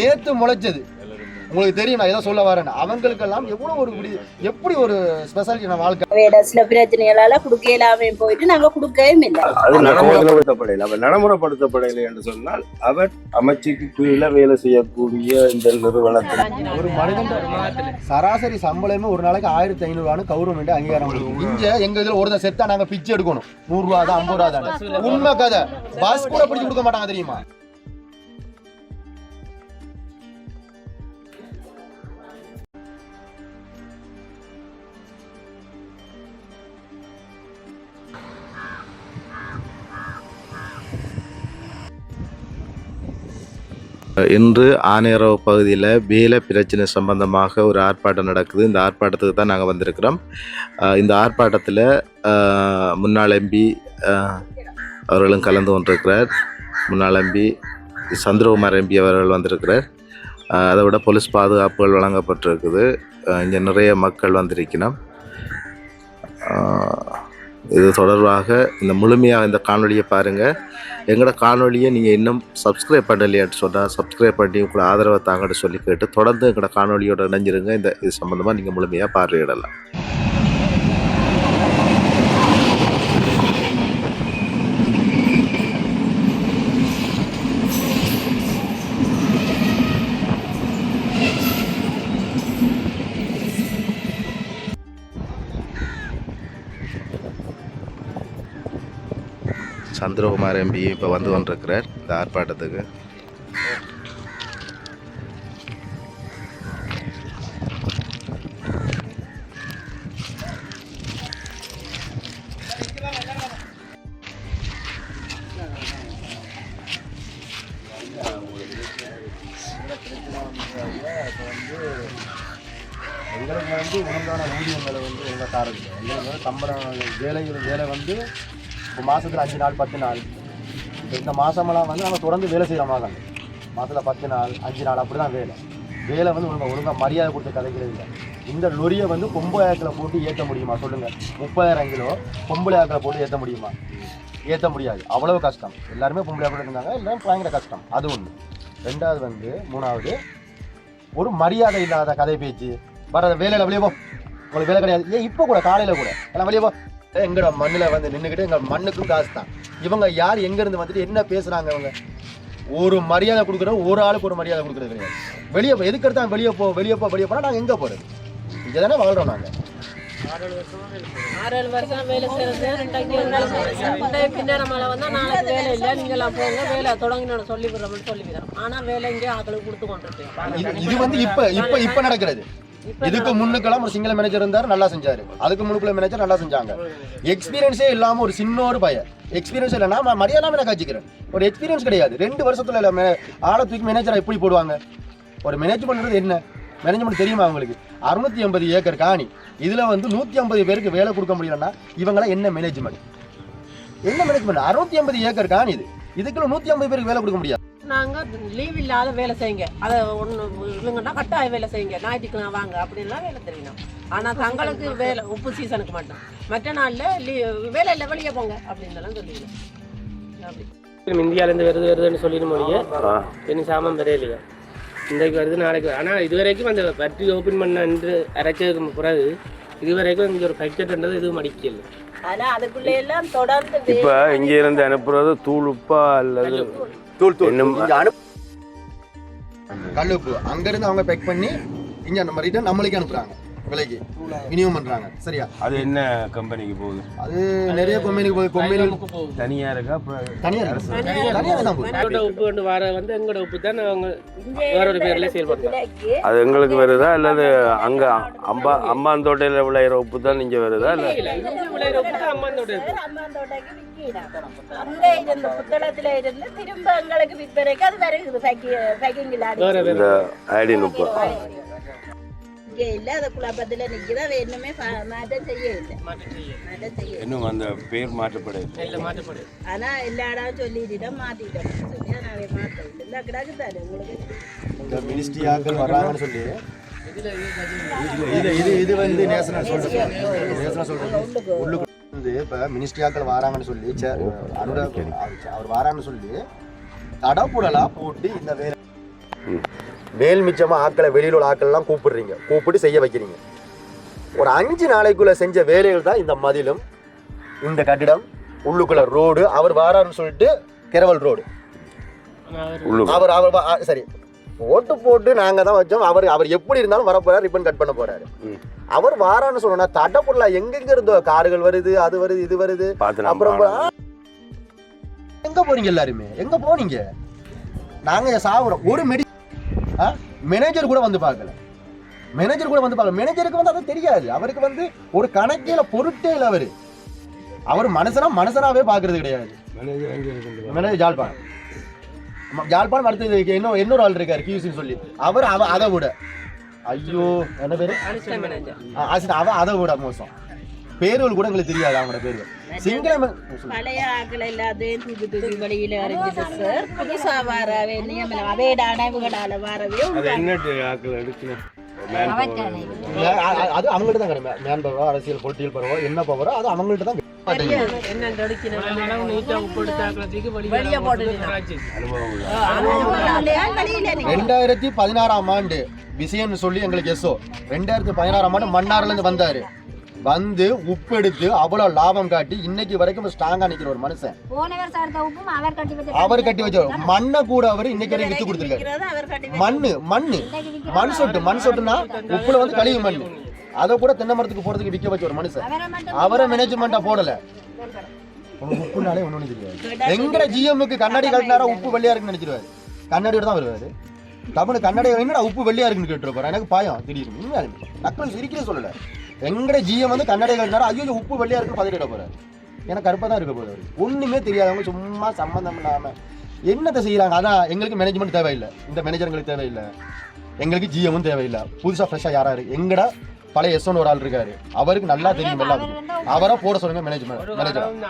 நேத்து முளைச்சது. உங்களுக்கு தெரியும் நான் எதை சொல்ல வரேன் அவங்களுக்கெல்லாம் எவ்வளவு ஒரு இப்படி- எப்படி ஒரு ஸ்பெஷாலிட்டி நான் வாழ்க்கை? சில பிரச்சனைகளால குடுக்க இல்லாம போயிட்டு நாங்க குடுக்கவும் இல்லை. அது நடைமுறைப்படுத்தப்படையில் அவர் நடைமுறைப்படுத்தப்படையில் என்று சொன்னால் அவர் அமைச்சுக்கு கீழே வேலை செய்யக்கூடிய இந்த நிறுவனத்தில். ஒரு மனிதன் சராசரி சம்பளமே ஒரு நாளைக்கு ஆயிரத்தி ஐநூறுவான்னு கவர்மெண்ட் அங்கீகாரம் கொடுக்கும். இங்க எங்க இதுல ஒருத்தர் செத்தா நாங்க பிச்சை எடுக்கணும். நூறு ரூபா தான் ஐம்பது ரூபா தான். உண்மை கதை. பஸ் கூட பிடிச்சு கொடுக்க மாட்டாங்க தெரியுமா? இன்று ஆனேரோ பகுதியில் வேலை பிரச்சனை சம்பந்தமாக ஒரு ஆர்ப்பாட்டம் நடக்குது. இந்த ஆர்ப்பாட்டத்துக்கு தான் நாங்கள் வந்திருக்கிறோம். இந்த ஆர்ப்பாட்டத்தில் முன்னாள் எம்பி அவர்களும் கலந்து கொண்டிருக்கிறார். முன்னாள் எம்பி சந்திரகுமார் எம்பி அவர்கள் வந்திருக்கிறார். அதை விட போலீஸ் பாதுகாப்புகள் வழங்கப்பட்டிருக்குது. இங்கே நிறைய மக்கள் வந்திருக்கணும் இது தொடர்பாக இந்த முழுமையாக இந்த காணொலியை பாருங்கள் எங்களோட காணொலியை நீங்கள் இன்னும் சப்ஸ்கிரைப் பண்ணலையாட்டு சொன்னால் சப்ஸ்கிரைப் பண்ணி உங்களை ஆதரவை தாங்கன்னு சொல்லி கேட்டு தொடர்ந்து எங்களோட காணொலியோட இணைஞ்சிருங்க. இந்த இது சம்மந்தமாக நீங்கள் முழுமையாக பார்வையிடலாம். சந்திரகுமார் எம்பியும் இப்போ வந்து கொண்டிருக்கிறார். இந்த ஆர்ப்பாட்டத்துக்கு. எங்களுக்கு வந்து உணர்ந்தான ஊதியங்களை வந்து எங்களை தரது எங்களுக்கு வந்து சம்பளம் வேலை வேலை வந்து இப்போ மாதத்தில் அஞ்சு நாள் பத்து நாள். இப்ப இந்த மாதமெல்லாம் வந்து நம்ம தொடர்ந்து வேலை செய்கிற மாதிரி மாதத்தில் பத்து நாள் அஞ்சு நாள் அப்படி தான் வேலை. வேலை வந்து ஒழுங்காக ஒழுங்காக மரியாதை கொடுத்து கதைக்கிறது இல்லை. இந்த லொரியை வந்து பொம்பளையாக்கில் போட்டு ஏற்ற முடியுமா? சொல்லுங்கள் முப்பதாயிரம் கிலோ பொம்பளையாக்கில் போட்டு ஏற்ற முடியுமா? ஏற்ற முடியாது. அவ்வளவு கஷ்டம். எல்லாருமே பொம்பளை போட்டு இருந்தாங்க. எல்லாரும் பயங்கர கஷ்டம். அது ஒன்று ரெண்டாவது வந்து மூணாவது ஒரு மரியாதை இல்லாத கதை பேச்சு. வர வேலையில் வெளியே போ. உங்களுக்கு வேலை கிடையாது. ஏன் இப்போ கூட காலையில் கூட. எல்லாம் வெளியே போ. ஏய், எங்கட மண்ணில் வந்து நின்றுக்கிட்டு எங்கள் மண்ணுக்கும் காசு தான். இவங்க யார் எங்கேருந்து வந்துட்டு என்ன பேசுகிறாங்க இவங்க? ஒரு மரியாதை கொடுக்குற ஒரு ஆளுக்கு ஒரு மரியாதை கொடுக்குறது கிடையாது. வெளியே போ எதுக்கு எடுத்தாங்க வெளியே போ வெளியே போ வெளியே போனால் நாங்கள் எங்கே போகிறது இங்கே தானே வாழ்கிறோம் நாங்கள் ஆறு வருஷம் வேலை செய்யறது மழை வந்தா நாளைக்கு வேலை இல்லை. நீங்களாம் போங்க வேலை தொடங்கினோட சொல்லி விடுறோம்னு சொல்லி விடுறோம் ஆனா வேலை இங்கே ஆக்களுக்கு கொடுத்து இது வந்து இப்போ இப்போ இப்போ நடக்கிறது. இதுக்கு முன்னுக்கெல்லாம் ஒரு சிங்கள மேனேஜர் இருந்தார் நல்லா செஞ்சாரு. அதுக்கு முன்னுக்குள்ள மேனேஜர் நல்லா செஞ்சாங்க. எக்ஸ்பீரியன்ஸே இல்லாம ஒரு சின்ன ஒரு பையன். எக்ஸ்பீரியன்ஸ் இல்லைன்னா நான் மரியாதை நான் காய்ச்சிக்கிறேன் ஒரு எக்ஸ்பீரியன்ஸ் கிடையாது. ரெண்டு வருஷத்துல இல்ல மே- ஆளை தூக்கி மேனேஜரை எப்படி போடுவாங்க? ஒரு மேனேஜ்மெண்ட் என்ன? மேனேஜ்மெண்ட் தெரியுமா அவங்களுக்கு அறுநூத்தி ஐம்பது ஏக்கர் காணி. இதுல வந்து நூத்தி ஐம்பது பேருக்கு வேலை கொடுக்க முடியலன்னா இவங்களாம் என்ன மேனேஜ்மெண்ட் என்ன மேனேஜ்மெண்ட் அறுநூத்தி ஐம்பது ஏக்கர் காணி இது. இதுக்குள்ள நூத்தி ஐம்பது பேருக்கு வேலை கொடுக்க முடியாது. நாங்க லீவ் இல்லாத வேலை செய்யுங்க. அதை ஒண்ணு இல்லைங்கன்னா கட்டாய வேலை செய்யுங்க. ஞாயிற்றுக்கிழமை வாங்க அப்படின்லாம் வேலை தெரியணும். ஆனா தங்களுக்கு வேலை உப்பு சீசனுக்கு மட்டும். மற்ற நாள்ல லீ வேலை இல்லை வெளியே போங்க அப்படின்னு சொல்லிடுங்க. அப்படி. இந்தியாவிலேருந்து வருது வருதுன்னு சொல்லிடும் மொழியே இனி சாமம் வரையிலையா இன்றைக்கு வருது நாளைக்கு வரும். ஆனா இது வரைக்கும் அந்த பற்றி ஓப்பன் பண்ண என்று அரைச்சதுக்கு பிறகு இது வரைக்கும் இங்கே ஒரு ஃபேக்டர்ன்றது எதுவும் அடிக்கல ஆனா அதுக்குள்ள எல்லாம் தொடர்ந்து இப்ப இங்க இருந்து அனுப்புறது தூளுப்பா அல்லது தூள் தூள். இன்னும் இங்க அனுப்பு கல்லுப்பு. அங்கிருந்து அவங்க பேக் பண்ணி இங்க நம்ம ரிட்டர்ன் நம்மளுக்கு அனுப்புறாங்க. விலைக்கு. விநியோகம் பண்றாங்க. சரியா? அது என்ன கம்பெனிக்கு போகுது? அது நிறைய கொம்பெனிக்கு போய் கொம்பெனி தனியா இருக்கா? தனியார் தனியார் தான் போகுது. உப்பு கொண்டு வர வந்து எங்களோட உப்பு தான் அவங்க வேற ஒரு பேர்ல செயல்படுறாங்க அது எங்களுக்கு வருதா? அல்லது அங்க அம்பா அம்பாந்தோட்டையில விளையிற உப்பு தான் இங்க வருதா? இல்ல விளையிற உப்பு தான் அம்மாந்தோட உப்பு. அம்மாந்தோட்டைக்கு விற்கிறாங்க அங்க இருந்த புத்தளத்துல இருந்து திரும்ப எங்களுக்கு விற்பனைக்கு அது வருகுது பேக்கிங் இல்ல. குழப்பத்துல அது மாற்றம் செய்ய இல்லை மாற்றம் செய்ய மாற்றம் செய்ய இல்லை. இன்னும் அந்த பேர் மாற்றப்படையில இல்ல மாற்றப்படு ஆனா எல்லா இடம் சொல்லிட்டோம் மாத்திட்டோம். சொல்லி நாளை மாற்றம் இல்லை இல்லை கிடக்கு தானே உங்களுக்கு? இந்த மினிஸ்ட்ரி ஆட்கள் வர்றாங்கன்னு சொல்லி இது இது இது வந்து நேஷனல் சொல்றது. நேஷனல் சொல்றது. உள்ளுக்கு வந்து இப்ப மினிஸ்ட்ரி ஆட்கள் வராங்கன்னு சொல்லி அனுராக் அவர் வராங்கன்னு சொல்லி தடப்புடலா போட்டு இந்த வேலை மேல் மிச்சமா ஆட்களை வெளியில் உள்ள ஆட்கள்லாம் கூப்பிடுறீங்க. கூப்பிட்டு செய்ய வைக்கிறீங்க. ஒரு அஞ்சு நாளைக்குள்ள செஞ்ச வேலைகள் தான் இந்த மதிலும் இந்த கட்டிடம் உள்ளுக்குள்ள ரோடு அவர் வாராருன்னு சொல்லிட்டு கிரவல் ரோடு. அவர் அவர் சரி. ஓட்டு போட்டு நாங்க தான் வச்சோம். அவர் அவர் எப்படி இருந்தாலும் வர போறாரு ரிப்பன் கட் பண்ண போறாரு. அவர் வாரான்னு சொன்னா தடை போடல எங்கெங்க இருந்தோ கார்கள் வருது அது வருது இது வருது. அப்புறம் எங்க போறீங்க எல்லாருமே? எங்க போனீங்க? நாங்க சாப்பிடுறோம் ஒரு மெடி மேனேஜர் கூட வந்து பார்க்கல. மேனேஜர் கூட வந்து பார்க்கல. மேனேஜருக்கு வந்து அது தெரியாது. அவருக்கு வந்து ஒரு கணக்கில பொருட்டே இல்லை அவரு. அவர் மனுஷனா மனுஷனாவே பாக்குறது கிடையாது. மேனேஜர் ஆமா, ஜாழ்ப்பாணம். அடுத்தது இன்னும் இன்னொரு ஆள் இருக்காரு கியூசின்னு சொல்லி. அவர் அவ அதை விட. ஐயோ என்ன பேரு? அசிஸ்டன்ட் மேனேஜர் ஆ, அசிஸ்டன்ட், அவ அதை விட மோசம். பேர்கள் கூட எங்களுக்கு தெரியாது அவங்களோட பேர்கள். சிங்கள மே- சொல்லு. பழைய ஆக்கள் எல்லாத்தையும் தூக்கி தூக்கி வெளியில அறிஞ்சிட்டு சார் புதுசா வாரவே நியமனம் அவையோட அணைவுகளால வாரவே அது அவங்கள்ட்ட தான் கிடையாது மேன் பவரோ அரசியல் பொலிட்டிக்கல் பவரோ என்ன பவரோ அது அவங்கள்ட்ட தான் ரெண்டாயிரத்தி பதினாறாம் ஆண்டு விஷயம்னு சொல்லி எங்களுக்கு எஸ்ஓ ரெண்டாயிரத்தி பதினாறாம் ஆண்டு மன்னார்ல இருந்து வந்தாரு வந்து உப்பு எடுத்து அவ்வளவு லாபம் காட்டி இன்னைக்கு வரைக்கும் ஸ்ட்ராங்கா நிக்கிற ஒரு மனுஷன். அவர் கட்டி வச்ச மண்ணை கூட அவர் இன்னைக்கு வரைக்கும் வித்து கொடுத்துருக்காரு. மண்ணு மண்ணு. மண் சொட்டு மண் சொட்டுனா உப்புல வந்து கழிவு மண் அதை கூட தென்னை மரத்துக்கு போறதுக்கு விற்க வச்ச ஒரு மனுஷன். அவரை மேனேஜ்மெண்டா போடல. உனக்கு உப்புனாலே ஒண்ணு தெரியாது. எங்கட ஜிஎம்முக்கு கண்ணாடி கட்டினாரா உப்பு வெள்ளையா இருக்குன்னு நினைச்சிருவாரு. கண்ணாடியோட தான் வருவாரு. தமிழ் கண்ணாடி என்னடா உப்பு வெள்ளையா இருக்குன்னு கேட்டுருப்பாரு. எனக்கு பயம். திடீர்னு. நக்கல் சிரிக்கவே சொல்லல. எங்கட ஜிஎம் வந்து கண்ணாடி கட்டினாரா? ஐயோ உப்பு வெள்ளையா இருக்கு பதறிட போறாரு. ஏன்னா கருப்பா தான் இருக்க போறாரு ஒண்ணுமே தெரியாதவங்க சும்மா சம்மந்தம் இல்லாம. என்னத்தை செய்யறாங்க அதான் எங்களுக்கு மேனேஜ்மெண்ட் தேவையில்லை. இந்த மேனேஜர் எங்களுக்கு தேவையில்லை. எங்களுக்கு ஜிஎம்மும் தேவையில்லை. புதுசா ஃப்ரெஷ்ஷா யாராரு எங்கடா பழைய எஸ்ஒன் ஒரு ஆள் இருக்காரு. அவருக்கு நல்லா தெரியும் எல்லாருக்கும். அவரை போட சொல்லுங்க மேனேஜ்மெண்ட் மேனேஜர் இந்த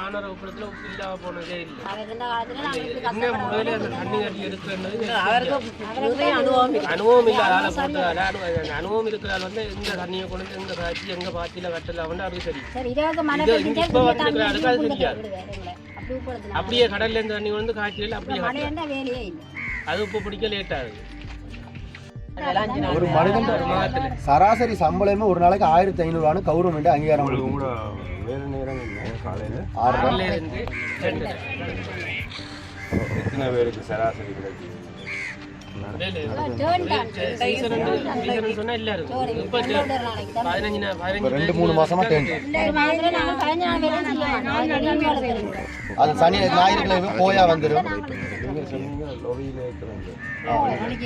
அனுபவம் இல்லாத போட்டதால அனு- அனுபவம் இருக்கிறால் வந்து எங்க தண்ணியை கொண்டு வந்து எங்க காய்ச்சி எங்க பாத்தியில கட்டலாம் வந்து தெரியும் சரி. இப்ப இப்படி வந்து தண்ணி இருக்கிற அடிச்சு அதுக்கு அது கொண்டு தெரியாது. அப்படியே கடல்ல இருந்து தண்ணி வந்து காய்ச்சல அப்படியே அது உப்பு பிடிக்க லேட் ஆகுது. ஒரு மனிதன் சராசரி சம்பளமே ஒரு நாளைக்கு ஆயிரத்தி ஐநூறுவான்னு கவர்மெண்ட் அங்கீகாரம் வேறு நேரம் காலையில்? ஆறு எத்தனை பேருக்கு சராசரி கிடைக்குது? வேலை ரெண்டு மூணு மாசமா வேலை வேலை. அது சனி ஞாயிற்றுக்கிழமை போயா வந்துடும் லொரியில் இருக்கிறாங்க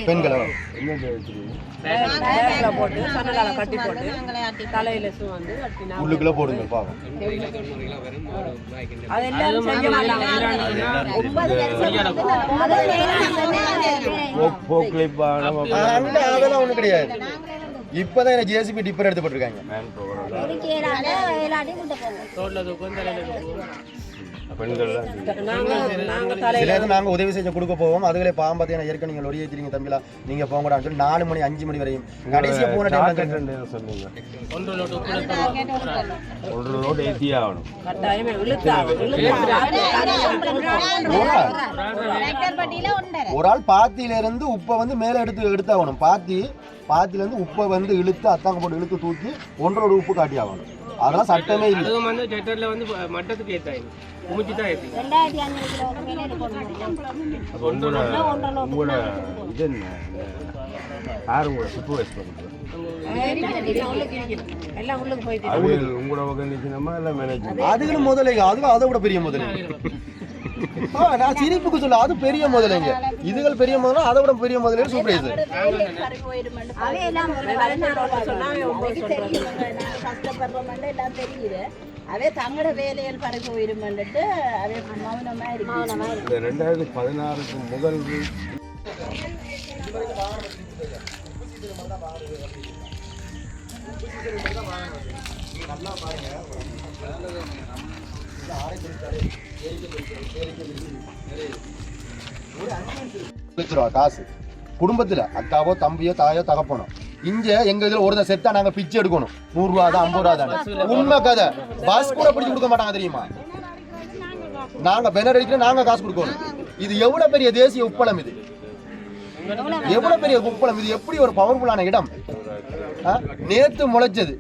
பெண்களை போட்டு சன்னலால கட்டி போட்டு தலையில சூ வந்து கட்டினா உள்ளுக்குள்ள போடுங்க பாவம். மாட்டாங்க. அதெல்லாம் ஒண்ணும் கிடையாது. இப்பதான் எனக்கு ஜேசிபி டிப்பர் எடுத்து போட்டிருக்காங்க. போங்க பெண்கள் நாங்க உதவி செஞ்சு கொடுக்க போவோம் அதுகளே பாவம் பார்த்தீங்கன்னா ஏற்கனவே நீங்க லொரி ஏற்றிங்க தம்பிலா நீங்க போங்கடான்னு சொல்லி நாலு மணி அஞ்சு மணி வரையும் கடைசியா போன டைம் சொன்னீங்க ஒன்று ரோடு ஆகணும் ஒரு ஆள் பாத்தியில இருந்து உப்பை வந்து மேல எடுத்து எடுத்தாகணும் பாத்தி பாத்தியில இருந்து உப்பை வந்து இழுத்து அத்தாங்க போட்டு இழுத்து தூக்கி ஒன்றோட உப்பு காட்டி ஆகணும் அதெல்லாம் சட்டமே இல்லை. அதுவும் வந்து டெட்டர்ல வந்து மட்டத்துக்கு ஏத்தாங்க குமிச்சு தான் அப்போ உங்களோட உங்களோட இது என்ன? யார் உங்களோட சூப்பர்வைஸ் பண்ணுறது உங்களோட முதலைங்க. அதுவும் அதை விட பெரிய முதலைங்க. நான் சிரிப்புக்கு சொல்ல அது பெரிய முதலைங்க இதுகள் பெரிய முதல்ல அதை விட பெரிய முதலே சூப்பர் இது எல்லாம் தெரியுது அவே தங்களோட வேலைகள் பறி போயிருமென்ட்டு அவே மௌனமா இருக்கு ரெண்டாயிரத்தி பதினாறுக்கு முதல் லட்ச ரூபா காசு. குடும்பத்துல அக்காவோ தம்பியோ தாயோ தகப்பனோ இங்க எங்க இதுல ஒருத்தர் செத்தா நாங்க பிச்சை எடுக்கணும். நூறு ரூபா தான் ஐம்பது ரூபா தான் உண்மை கதை. பஸ் கூட பிடிச்சு கொடுக்க மாட்டாங்க தெரியுமா? நாங்க பெனர் அடிக்கிற நாங்க காசு கொடுக்கணும். இது எவ்வளவு பெரிய தேசிய உப்பளம் இது? எவ்வளவு பெரிய உப்பளம்? இது எப்படி ஒரு பவர்ஃபுல்லான இடம்? நேத்து முளைச்சது.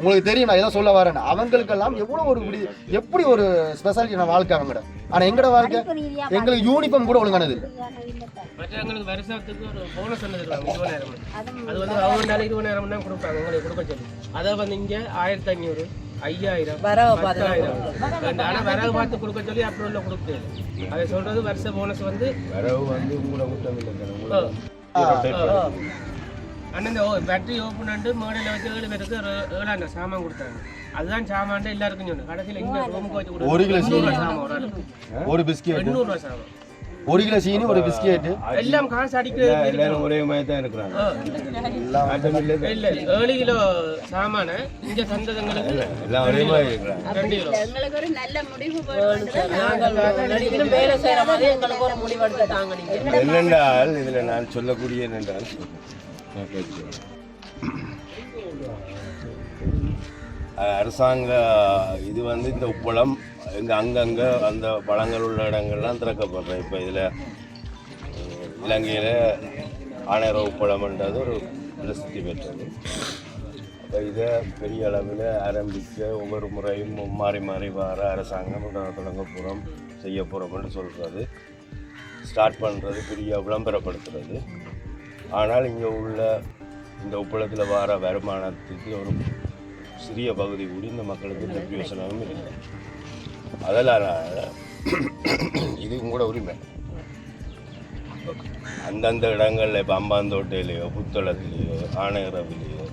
உங்களுக்கு தெரியும் நான் எதை சொல்ல வரேன். அவங்களுக்கெல்லாம் எவ்வளவு ஒரு இப்படி எப்படி ஒரு ஸ்பெஷாலிட்டியான வாழ்க்கை அவங்கட ஆனா எங்கட வாழ்க்கை? எங்களுக்கு யூனிஃபார்ம் கூட ஒழுங்கானது இல்லை. வருஷத்துக்கு ஒரு போனஸ் ஒன்று தருவாங்க இருபதாயிரம் அது வந்து அவங்க இருபதாயிரம் தான் கொடுப்பாங்க. உங்களுக்கு கொடுக்க சொல்லி. அதை வந்து இங்க ஆயிரத்தி ஐநூறு ஐயாயிரம் வரவு பார்த்து பத்தாயிரம். ஆனா வரவு பார்த்து கொடுக்க சொல்லி அப்ரூவல்ல கொடுத்து. அதை சொல்றது வருஷ போனஸ் வந்து வரவு வந்து உங்களை கூட்டம் இல்லை ஓ, அண்ணன் இந்த பேட்டரி ஓப்பன் பண்ணிட்டு மேடையில் வச்சு ஏழு பேருக்கு ஏழாயிரம் சாமான் கொடுத்தாங்க. அதுதான் சாமான் எல்லாருக்கும் சொன்னேன். கடைசியில் இங்க ரூமுக்கு வச்சு கொடுத்தாங்க. ஒரு கிலோ சாமான் ஒரு பிஸ்கெட் எண்ணூறு ரூபா சாமான். ஒரு கிலோ சீனி ஒரு பிஸ்கெட் எல்லாம் காசு எல்லாரும் ஒரே மாதிரி தான் இருக்கிறாங்க. இல்லை. இல்ல ஏழு கிலோ சாமான இங்க சந்ததங்களுக்கு எல்லாம் ஒரே மாதிரி எங்களுக்கு ஒரு நல்ல முடிவு வேணும். நாங்கள் இன்னும் வேலை செய்யற மாதிரி எங்களுக்கு ஒரு முடிவெடுத்து தாங்க நீங்க. என்னென்றால் இதில் நான் சொல்லக்கூடிய என்னென்றால் நான் அரசாங்க இது வந்து இந்த உப்பளம் இங்கே அங்கங்கே அந்த பழங்கள் உள்ள இடங்கள்லாம் திறக்கப்படுறேன் இப்போ இதில் இலங்கையில் ஆணையர உப்பளம்ன்றது ஒரு பிரசித்தி பெற்றது. அப்போ இதை பெரிய அளவில் ஆரம்பிக்க ஒவ்வொரு முறையும் மாறி மாறி வர அரசாங்கம் தொடங்க போகிறோம் செய்ய போகிறோம்னு சொல்கிறது ஸ்டார்ட் பண்ணுறது பெரிய விளம்பரப்படுத்துறது. ஆனால் இங்கே உள்ள இந்த உப்பளத்தில் வர வருமானத்துக்கு ஒரு சிறிய பகுதி கூடி இந்த மக்களுக்கு இந்த பிரயோசனமும் இல்லை. அதனால் இது உங்களோட உரிமை. அந்தந்த இடங்களில் இப்போ அம்பாந்தோட்டையிலையோ புத்தளத்திலேயோ ஆணையரவிலேயோ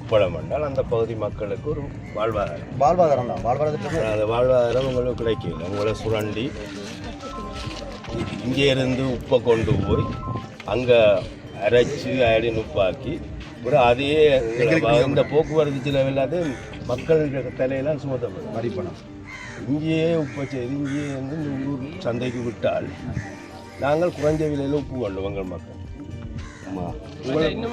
உப்பளம் என்றால் அந்த பகுதி மக்களுக்கு ஒரு வாழ்வாதாரம். வாழ்வாதாரம் தான். வாழ்வாதாரத்துக்கு அந்த வாழ்வாதாரம் உங்களுக்கு கிடைக்கல. உங்களை சுரண்டி இங்கே இருந்து உப்பை கொண்டு போய் அங்கே அரைச்சி அயடின் உப்பாக்கி அப்புறம் அதையே இந்த போக்குவரத்து செலவு எல்லாத்தையும் மக்கள் தலையெல்லாம் சுமத்தப்படும் வரி பணம் இங்கேயே உப்பை செய்து இங்கேயே வந்து இந்த ஊர் சந்தைக்கு விட்டால் நாங்கள் குறைஞ்ச விலையில் உப்பு கொண்டு எங்கள் மக்கள். ஆமாம் இந்த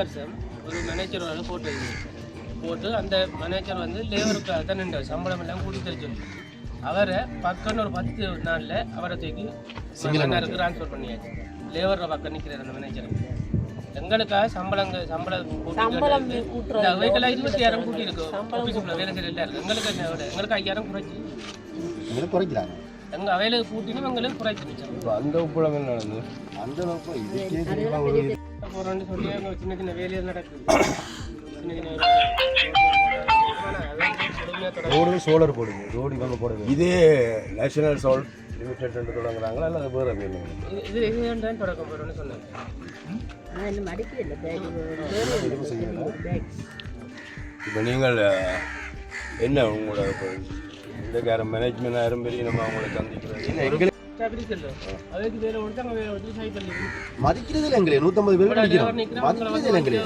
வருஷம் ஒரு மேனேஜர் வந்து போட்டு போட்டு அந்த மேனேஜர் வந்து லேபருக்கு தான் நின்றார். சம்பளம் எல்லாம் கூட்டி சொல்லி. அவரை பக்கம்னு ஒரு பத்து நாளில் அவரை தூக்கி ட்ரான்ஸ்ஃபர் பண்ணியாச்சு. லேபர் பக்கம் நிற்கிறார் அந்த மேனேஜர் எங்களுக்காக சம்பளங்க சம்பளம் சம்பளம் அவைக்கெல்லாம் இருபத்தி கூட்டி இருக்கு ஆஃபீஸுக்குள்ள வேலை எல்லாரும் எங்களுக்கு எங்களுக்கு ஐயாயிரம் குறைச்சி. எங்களுக்கு குறைக்கிறாங்க எங்க அவையில கூட்டினும் எங்களுக்கு இப்போ அந்த உப்பளம் என்ன நடந்தது அந்த போறோம்னு சொல்லி அங்க சின்ன சின்ன வேலைகள் நடக்குது. சின்ன சின்ன. ரோடு சோலர் போடுங்க. ரோடு இவங்க போடுது இதே நேஷனல் சால்ட் லிமிடெட் என்று தொடங்குறாங்களா அல்லது வேறு மீன்? இது தொடக்கம் சொன்னாங்க. மடிக்கல பேக் இப்போ நீங்கள் என்ன உங்களோட இந்த கேர மேனேஜ்மெண்ட் ஆயிரம் பெரிய நம்ம அவங்கள சந்திக்கிறது பண்ணி மதிக்கிறது இல்லை எங்களே நூற்றம்பது பேர் நிற்கிறோம் மதிக்கிறது இல்லை எங்களே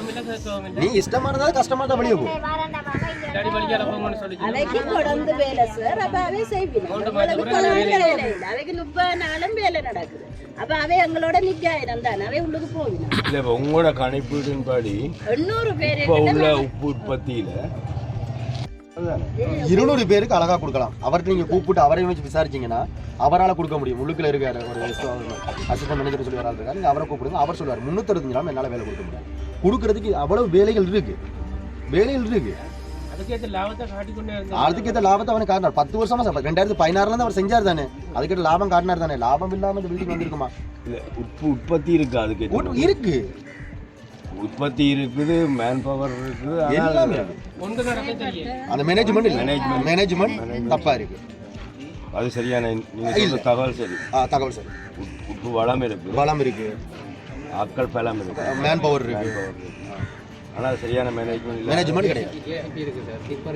நீ இஷ்டமா இருந்தாலும் கஷ்டமா தான் வெளியே போ அடி வலிக்கால போங்கன்னு சொல்லி அவைக்கு தொடர்ந்து வேலை சார் அப்ப அவை இல்லை அவைக்கு முப்பது நாளும் வேலை நடக்குது அப்ப அவை எங்களோட நிக்காயிரம் தானே அவை உள்ளுக்கு போவினா இல்லை இப்போ உங்களோட கணிப்பீட்டின்படி எண்ணூறு பேர் இப்போ உள்ள உப்பு உற்பத்தியில் இருநூறு பேருக்கு அழகா கொடுக்கலாம். அவர்கிட்ட நீங்க கூப்பிட்டு அவரை வச்சு விசாரிச்சீங்கன்னா அவரால் கொடுக்க முடியும். உள்ளுக்குள்ள இருக்காரு ஒரு அசிஸ்டன்ட் மேனேஜர் சொல்லி வராது இருக்காரு. நீங்க அவரை கூப்பிடுங்க. அவர் சொல்லுவார் முன்னூத்தறுபத்தஞ்சு நாள் என்னால வேலை கொடுக்க முடியும் கொடுக்கறதுக்கு அவ்வளவு வேலைகள் இருக்கு. வேலைகள் இருக்கு. அதுக்கேற்ற லாபத்தை அவனுக்கு காட்டினார். பத்து வருஷமா சார் ரெண்டாயிரத்தி பதினாறுல இருந்து அவர் செஞ்சார் தானே. அதுக்கேற்ற லாபம் காட்டினார் தானே. லாபம் இல்லாம இந்த பில்டிங் வந்திருக்குமா? இல்லை உப்பு உற்பத்தி இருக்கு அதுக்கு கூட்டு- இருக்கு. உற்பத்தி இருக்குது மேன் பவர் இருக்குது ஆனால் எல்லாமே அந்த மேனேஜ்மெண்ட் மேனேஜ்மெண்ட் மேனேஜ்மெண்ட் தப்பா இருக்கு. அது சரியான நீங்கள் சொல்ற தகவல் சரி. ஆ, தகவல் சார். உப்- உப்பு வளம் இருக்குது வளம் இருக்கு. ஆட்கள் பலம் இருக்கு. மேன் பவர் இருக்கு. ஆனால் அது சரியான மேனேஜ்மெண்ட் இல்லை. மேனேஜ்மெண்ட் கிடையாது. இருக்குது சார்? இப்போ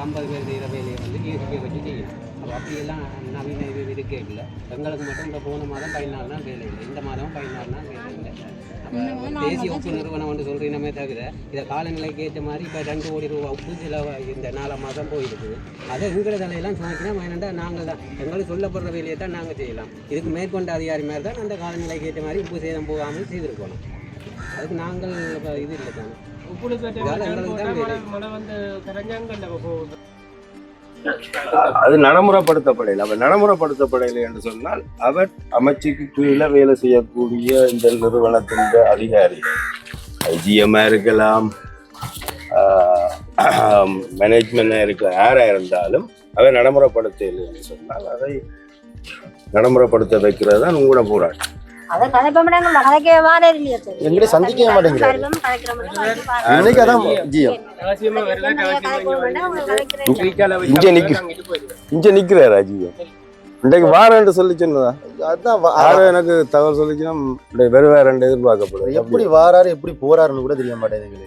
ஐம்பது பேர் செய்கிற வேலையை வந்து ஜேசிபியை வச்சு செய்யணும் அப்படியெல்லாம் நவீன இது இருக்கே இல்லை. எங்களுக்கு மட்டும் இந்த போன மாதம் பதினாலு நாள் வேலை இல்லை. இந்த மாதம் பதினாலு நாள் வேலை இல்லை. அப்போ தேசிய உப்பு நிறுவனம் வந்து சொல்கிறீனமே தவிர இதை காலநிலைக்கு ஏற்ற மாதிரி இப்போ ரெண்டு கோடி ரூபா உப்பு செலவு இந்த நாலு மாதம் போயிருக்குது அதை எங்கிற தலையெல்லாம் சுமக்கினா வேணாண்டா நாங்கள் தான். எங்களுக்கு சொல்லப்படுற வேலையை தான் நாங்கள் செய்யலாம். இதுக்கு மேற்கொண்ட அதிகாரி மாதிரி தான் அந்த காலநிலைக்கு ஏற்ற மாதிரி உப்பு சேதம் போகாமல் செய்திருக்கணும். அதுக்கு நாங்கள் இப்ப இது இல்லை தானே. எங்களுக்கு. மழை வந்து கரைஞ்சாங்கல்ல போகுது. அது நடைமுறைப்படுத்தப்படையில். அவர் நடைமுறைப்படுத்தப்படையில் என்று சொன்னால் அவர் அமைச்சுக்கு கீழே வேலை செய்யக்கூடிய இந்த நிறுவனத்தின் அதிகாரிகள் ஐஜிஎம்மாக இருக்கலாம் மேனேஜ்மெண்ட்டாக இருக்கலாம் யாராக இருந்தாலும் அவர் நடைமுறைப்படுத்தவில்லை என்று சொன்னால் அதை நடைமுறைப்படுத்த வைக்கிறது தான் உங்களோட போராட்டம். அதை வாரே இல்லையா சார். சந்திக்கவே மாட்டேங்கிறாரு இன்னைக்கு அதான் ஜியம் இங்கே நிக்க. இங்கே அஜியம் இன்றைக்கு வாரேன்னு சொல்லி சொன்னதா எனக்கு தகவல் சொல்லிச்சுன்னா வெறும் ரெண்டு எதிர்பார்க்கப்படுது. எப்படி வாராரு எப்படி போறாருன்னு கூட தெரிய மாட்டேங்குது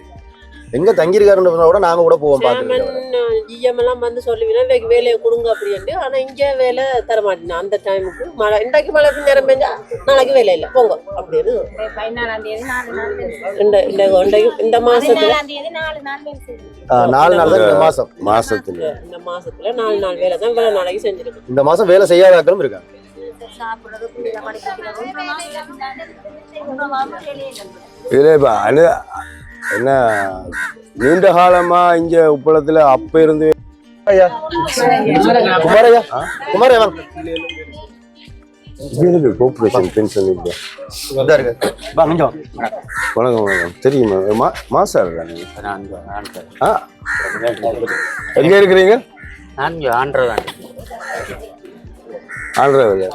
எங்க தங்கியிருக்காருன்னு சொன்னா கூட நாங்க கூட போவோம் பாத்துருக்கோம் ஜிஎம் எல்லாம் வந்து சொல்லுவீங்கன்னா வேலைக்கு வேலையை கொடுங்க அப்படின்ட்டு. ஆனா இங்க வேலை தர மாட்டேன். அந்த டைமுக்கு மழை இன்றைக்கு மழை நேரம் பெஞ்சா நாளைக்கு வேலை இல்லை. போங்க அப்படின்னு. இந்த மாசத்துல நாலு நாள் தான் இந்த மாசம். மாசத்துல. இந்த மாசத்துல நாலு நாள் வேலை தான் வேலை நாளைக்கு செஞ்சிருக்கோம் இந்த மாசம் வேலை செய்யாதாக்களும் இருக்காங்க. இல்லை. இதுல இப்ப அனு என்ன நீண்ட காலமா இங்க உப்பளத்துல அப்ப இருந்து குமாரையா? குமாரையா வாங்க. கோஆபரேஷன் பென்ஷன் இருக்கு. வணக்கம் வணக்கம். தெரியுமா மா மாசா ஆ? எங்க இருக்கிறீங்க? நான் ஆண்டதான் ஆந்திராவில்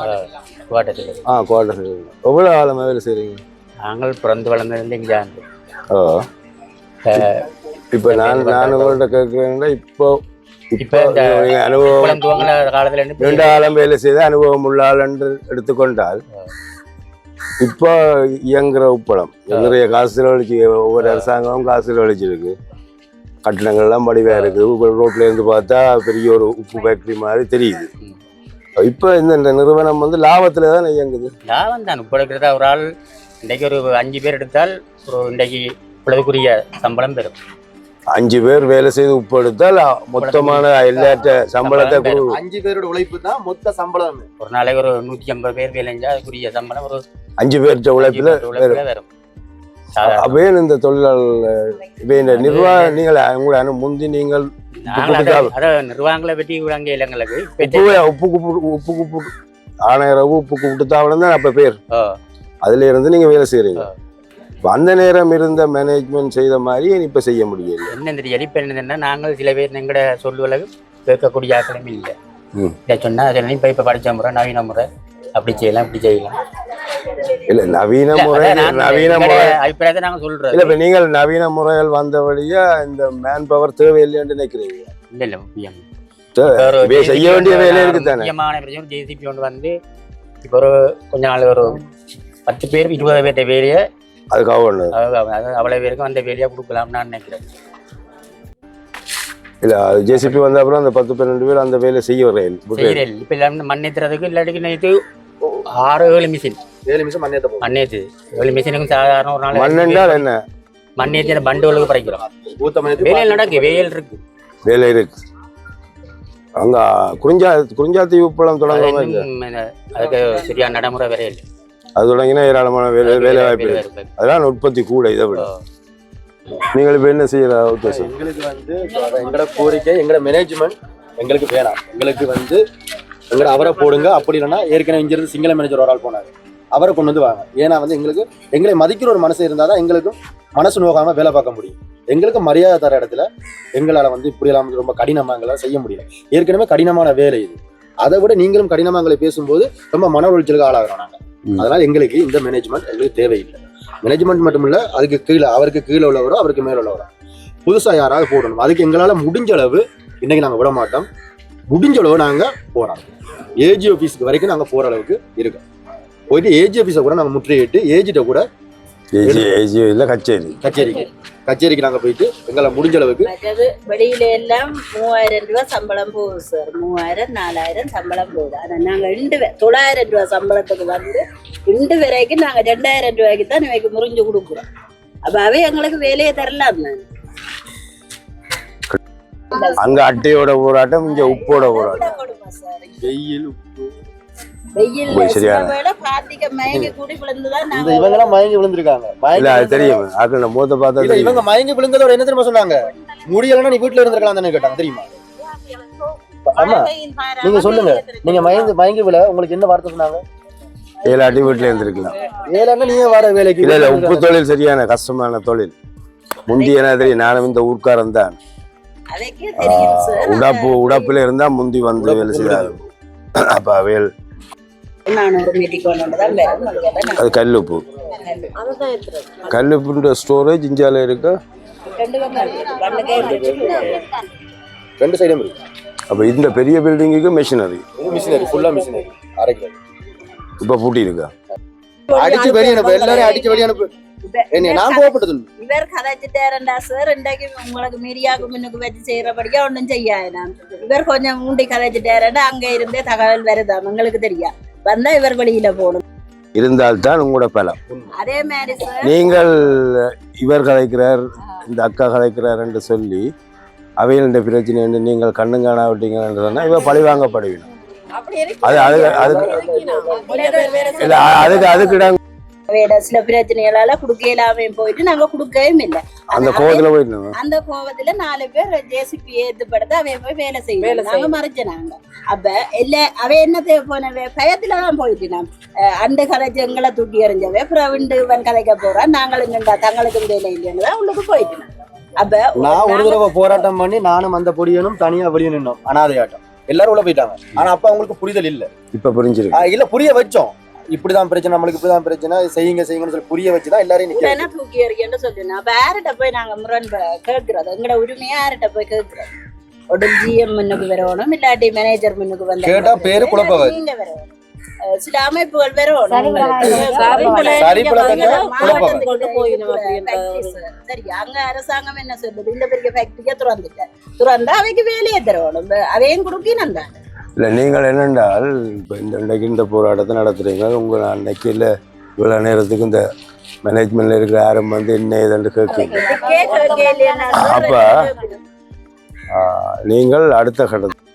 கோட்டத்தில் ஆ குவார்டர் எவ்வளோ காலமாக வேலை செய்கிறீங்க நாங்கள் பிறந்து வளர்ந்ததுல இங்கே ஓ. இப்போ நான் நான் உங்கள்கிட்ட கேட்குறேன்னா இப்போ இப்போ இந்த அனுபவம் காலத்துல ரெண்டு காலம் வேலை செய்த அனுபவம் உள்ள ஆள் என்று எடுத்துக்கொண்டால் இப்போ இயங்குற உப்பளம் நிறைய காசு செலவழிச்சு ஒவ்வொரு அரசாங்கமும் காசு செலவழிச்சிருக்கு. கட்டணங்கள்லாம் மடிவா இருக்கு இப்போ ரோட்ல இருந்து பார்த்தா பெரிய ஒரு உப்பு ஃபேக்டரி மாதிரி தெரியுது. இப்போ இந்த நிறுவனம் வந்து லாபத்துல தான் இயங்குது. லாபம் தான். இப்போ இருக்கிறதா ஒரு ஆள் இன்றைக்கு ஒரு அஞ்சு பேர் எடுத்தால் ஒரு இன்றைக்கு பொழுதுக்குரிய சம்பளம் பெறும். அஞ்சு பேர் வேலை செய்து உப்பு எடுத்தால் மொத்தமான எல்லாத்த சம்பளத்தை கொடு. அஞ்சு பேரோட உழைப்பு தான் மொத்த சம்பளம். ஒரு நாளைக்கு ஒரு நூற்றி ஐம்பது பேர் வேலை செஞ்சா அதுக்குரிய சம்பளம் ஒரு அஞ்சு பேர்த்த உழைப்புல அஞ்சு பேர் உழைப்புல வரும். அப்பவே இந்த தொழிலாளர் இப்போ இந்த நிர்வாக நீங்கள் உங்களை முந்தி நீங்கள் நிர்வாகங்களை பற்றி அங்கே இல்லைங்களுக்கு உப்பு உப்பு குப்பு உப்பு குப்பு ஆணையரவு உப்பு கூப்பிட்டு தான் அப்ப பேர். அதுல இருந்து நீங்க வேலை செய்றீங்க. அந்த நேரம் இருந்த மேனேஜ்மெண்ட் செய்த மாதிரி இப்ப செய்ய முடியல. என்ன இந்த எரிப்பு என்னதுன்னா நாங்கள் சில பேர் எங்கட சொல்லுவளவு கேட்கக்கூடிய ஆக்களும் இல்லை. இதை சொன்னா சில இப்போ இப்போ படிச்ச முறை நவீன முறை அப்படி செய்யலாம் இப்படி செய்யலாம். இல்ல நவீன முறை நவீன முறை. அபிப்பிராயத்தை நாங்க சொல்றோம் இல்ல இப்ப நீங்கள் நவீன முறைகள் வந்த வழியா இந்த மேன் பவர் தேவையில்லைன்னு நினைக்கிறீங்க? இல்ல இல்ல முக்கியம். செய்ய வேண்டிய வேலை இருக்கு தானே முக்கியமான பிரச்சனை ஜேசிபி ஒன்று வந்து இப்போ ஒரு கொஞ்ச நாள் ஒரு பத்து பேர் இருபது பேர்ட்ட வேலையை அதுக்காக அதாவது அவ்வளவு பேருக்கும் அந்த வேலையை கொடுக்கலாம்னு நான் நினைக்கிறேன். இல்ல ஜேசிபி வந்த அப்புறம் அந்த பத்து பன்னெண்டு பேர் அந்த வேலை செய்ய வரையில் செய்கிறேன் இப்போ எல்லாம் மண் ஏற்றுறதுக்கு இல்லாட்டிக்கு நைட்டு ஆறு ஏழு மிஷின் ஏழு போகும் மண் ஏற்று ஏழு மிஷினுக்கும் சாதாரண ஒரு நாள் மண்ணென்றால் என்ன? மண் ஏற்றின பண்டுகளுக்கு பறைக்கிறோம். வேலையில் நடக்கு வேலையில் இருக்கு. வேலை இருக்கு. அங்க குறிஞ்சா குறிஞ்சாத்தி உப்பளம் அது தொடங்க அதுக்கு சரியான நடைமுறை வேற இல்லை. அது தொடங்கினா ஏராளமான வேலை வேலை வாய்ப்பு. அதெல்லாம் உற்பத்தி கூட இதை விட. நீங்கள் இப்ப என்ன உத்தேசம்? எங்களுக்கு வந்து எங்களோட கோரிக்கை எங்களோட மேனேஜ்மெண்ட் எங்களுக்கு வேணாம். எங்களுக்கு வந்து எங்களோட அவரை போடுங்க. அப்படி இல்லைன்னா ஏற்கனவே இங்கிருந்து சிங்கள மேனேஜர் ஒரு ஆள் போனாரு. அவரை கொண்டு வந்து வாங்க. ஏன்னா வந்து எங்களுக்கு எங்களை மதிக்கிற ஒரு மனசு இருந்தால் தான் எங்களுக்கும் மனசு நோக்காம வேலை பார்க்க முடியும். எங்களுக்கு மரியாதை தர இடத்துல எங்களால் வந்து இப்படி எல்லாம் ரொம்ப கடினமாக எங்களால் செய்ய முடியல. ஏற்கனவே கடினமான வேலை இது. அதை விட நீங்களும் கடினமாக எங்களை பேசும்போது ரொம்ப மன உளைச்சலுக்கு ஆளாகிறோம் நாங்கள். அதனால எங்களுக்கு இந்த மேனேஜ்மெண்ட் எங்களுக்கு தேவையில்லை. மேனேஜ்மெண்ட் மட்டும் இல்லை அதுக்கு கீழே அவருக்கு கீழே உள்ளவரோ அவருக்கு மேல உள்ளவரோ. புதுசா யாராவது போடணும். அதுக்கு எங்களால முடிஞ்ச அளவு இன்னைக்கு நாங்க விட மாட்டோம். முடிஞ்ச அளவு நாங்க போறோம் ஏஜி ஆஃபீஸ்க்கு வரைக்கும் நாங்க போற அளவுக்கு இருக்கோம். போயிட்டு ஏஜி ஆஃபீஸை கூட நாங்க முற்றுகையிட்டு ஏஜிட்ட கூட ஏஜி ஏஜி இல்லை கச்சேரி. கச்சேரிக்கு கச்சேரிக்கு நாங்க போயிட்டு எங்களை முடிஞ்ச அளவுக்கு மற்றது வெளியில எல்லாம் மூவாயிரம் ரூபாய் சம்பளம் போகுது சார். மூவாயிரம் நாலாயிரம் சம்பளம் போகுது. ஆனா நாங்க ரெண்டு தொள்ளாயிரம் ரூபாய் சம்பளத்துக்கு வந்து ரெண்டு வரைக்கும் நாங்க ரெண்டாயிரம் ரூபாய்க்கு தான் இவைக்கு முறிஞ்சு கொடுக்குறோம். அப்ப அவை எங்களுக்கு வேலையை தரலாம் அங்க அட்டையோட போராட்டம் இங்க உப்போட போராட்டம். வெயில் உப்பு. வெயில் கார்த்திகை மயங்கி கூடி விழுந்துதான் இந்த நாங்க இவங்க எல்லாம் மயங்கி விழுந்திருக்காங்க. இல்ல மயங்கி அது தெரியும். ஆக்கள் நம்ம மூத்த பார்த்தா இவங்க மயங்கி விழுந்ததோட என்ன தெரியுமா சொன்னாங்க? முடியலன்னா நீ வீட்டுல இருந்திருக்கலாம் தானே கேட்டாங்க தெரியுமா? ஆமா நீங்க சொல்லுங்க. நீங்க மயங்கி மயங்கி வில உங்களுக்கு என்ன வார்த்தை சொன்னாங்க? ஏழாட்டி வீட்டில் இருந்திருக்கலாம். ஏழான்னா நீங்க வர வேலைக்கு இல்லை இல்லை உப்பு தொழில் சரியான கஷ்டமான தொழில். முந்தி என்ன தெரியும் நானும் இந்த ஊர்க்காரன் தான். அதுக்கே தெரியும் சார் உடப்பு உடப்புல இருந்தா முந்தி வந்து வேலை செய்தாரு. அப்ப வேல் ரெண்டு பக்கம் இருக்கு. கண்ணுக்கே இருக்கு. ரெண்டு சைடும் இருக்கு. அப்ப இந்த பெரிய பில்டிங்குக்கு மெஷினரி இது மிஷினரி ஃபுல்லா மிஷினரி அரைக்கிறது இப்ப பூட்டி இருக்கா? அடிச்சு வெளிய அனுப்பு. எல்லாரும் அடிச்சு வெளிய அனுப்பு. நான். இவர் கதைச்சிட்டாரண்டா சார் இன்றைக்கு உங்களுக்கு மீடியாவுக்கு முன்னுக்கு வச்சு செய்யறபடியா ஒன்றும் செய்யாது. இவர் கொஞ்சம் மூண்டி கதைச்சிட்டாரண்டா அங்க இருந்தே தகவல் வருதாம். எங்களுக்கு தெரியா? வந்தா இவர் வெளியில போகணும். இருந்தால்தான் உங்களோட பலம். அதே மாதிரி நீங்கள் இவர் கதைக்கிறார் இந்த அக்கா கதைக்கிறார் என்று சொல்லி அவையில் பிரச்சனை என்று நீங்கள் கண்ணு காணா விட்டீங்கன்னு சொன்னா இவ பழி வாங்கப்படுவீங்க அப்படி இருக்கு அது அதுக்கு அதுக்கு இல்ல அதுக்கு அதுக்கு வேற சில பிரச்சனைகளால குடுக்க இல்லாம போயிட்டு நாங்க குடுக்கவும் இல்லை. அந்த கோவத்துல போயிட்டு அந்த கோவத்துல நாலு பேர் ஜேசிபி ஏத்துப்படுத்து அவன் போய் வேலை செய்யணும். நாங்க. மறைச்சினாங்க அப்ப இல்ல அவ என்னத்தை போனவ பயத்துல தான் போயிட்டு நான் அண்டு கதைச்சு எங்களை தூக்கி எறிஞ்சவ பிரவிண்டு இவன் கதைக்க போறான் நாங்களும் நின்றா தங்களுக்கும் வேலை இல்லைன்னு தான் உள்ளுக்கு போயிட்டு. அப்ப நான் ஒரு தடவை போராட்டம் பண்ணி நானும் அந்த பொடியனும் தனியா வெளியே நின்னோம் அனாதையாட்டம். எல்லாரும் உள்ள போயிட்டாங்க. ஆனா அப்ப அவங்களுக்கு புரிதல் இல்ல. இப்ப புரிஞ்சிருக்கு. இல்ல புரிய வச்சோம். இப்படிதான் பிரச்சனை நம்மளுக்கு இப்படிதான் பிரச்சனை. செய்யுங்க செய்யுங்கன்னு சொல்லி புரிய வச்சுதான் எல்லாரையும் நிக்க உடனே தூக்கி எறியன்னு சொல்லினா அப்ப யார்கிட்ட போய் நாங்க முரண் கேட்கறது. எங்களோட உரிமையா யார்கிட்ட போய் கேட்கறது? ஒரு ஜிஎம் முன்னுக்கு வரணும் இல்லாட்டி மேனேஜர் முன்னுக்கு வந்து கேட்டா பேரு குழப்பவாதி. நீங்க வரணும். சில அமைப்புகள் வரணும். சரி, அங்க அரசாங்கம் என்ன சொல்றது இந்த பெரிய ஃபேக்டரியை துறந்துட்டேன் துறந்தா அவைக்கு வேலையை தரணும். அதையும் கொடுக்கணும் தான் இல்ல நீங்கள் என்னென்றால் இப்போ இந்த இன்றைக்கு இந்த போராட்டத்தை நடத்துறீங்க உங்கள் அன்னைக்கு இல்லை இவ்வளோ நேரத்துக்கு இந்த மேனேஜ்மெண்ட்ல இருக்கிற யாரும் வந்து என்ன ஏதுன்னு கேட்குறீங்க கேட்க இல்லையா அப்ப- நீங்கள் அடுத்த கட்டத்தில்